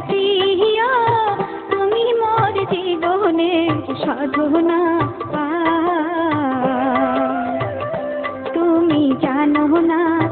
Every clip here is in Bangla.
প্রিয়া তুমি মোর জীবনে সাধনা তুমি জানো না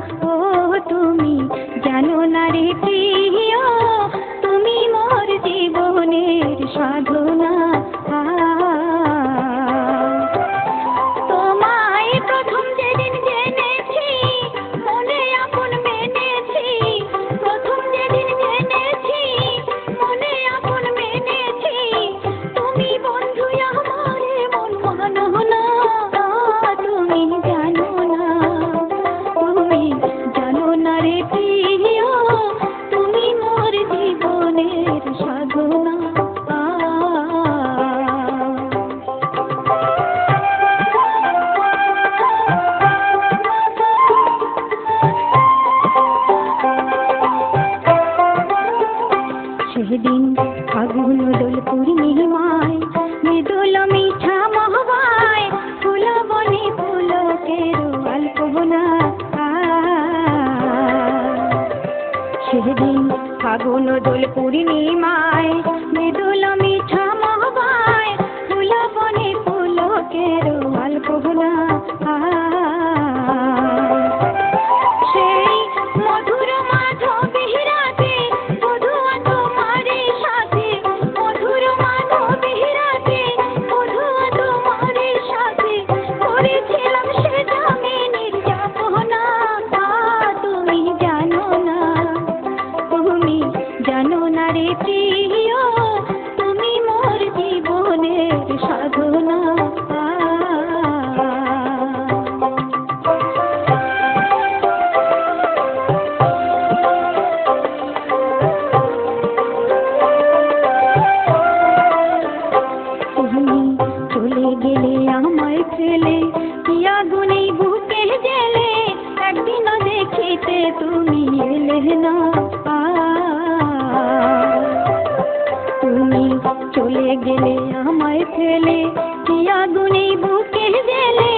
আকাশের দিন ফাগুন দোল পূর্ণিমায় মৃদুল মিঠা মহবায় ফুল বনে ফুলকের মালকোহলা দেখিতে তুমি এলে না তুমি চলে গেলে আমায় ফেলে কি আগুনে বুকে গেলে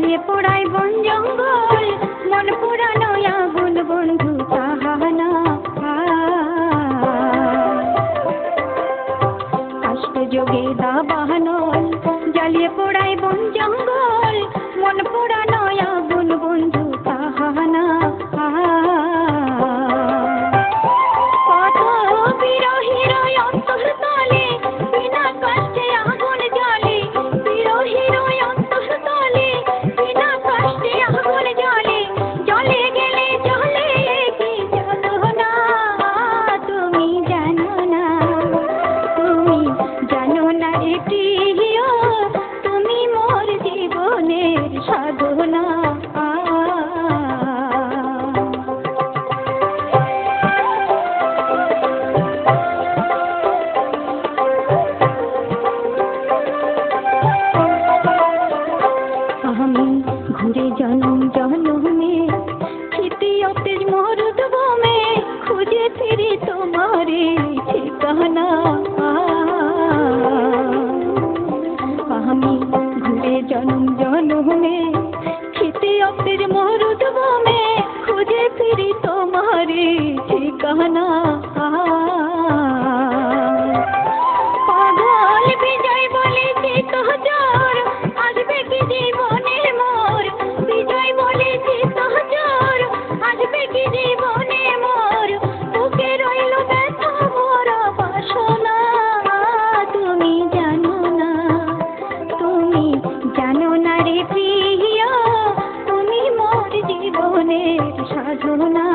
জ্বালিয়ে পড়াই বন জঙ্গল। মন পোড়ানো আগুন, বন্ধু তাহানা কষ্ট যোগে দা বাহানো জ্বালিয়ে পোড়ায় বন জঙ্গল। ধামে ঘুরে জনম জনমে তৃতীয়তের মরুদ ভূমে খুঁজে ফিরি তোমারে ঠিকানা আমি ঘুরে জনম জনমে তৃতীয়তের মনের সাজনা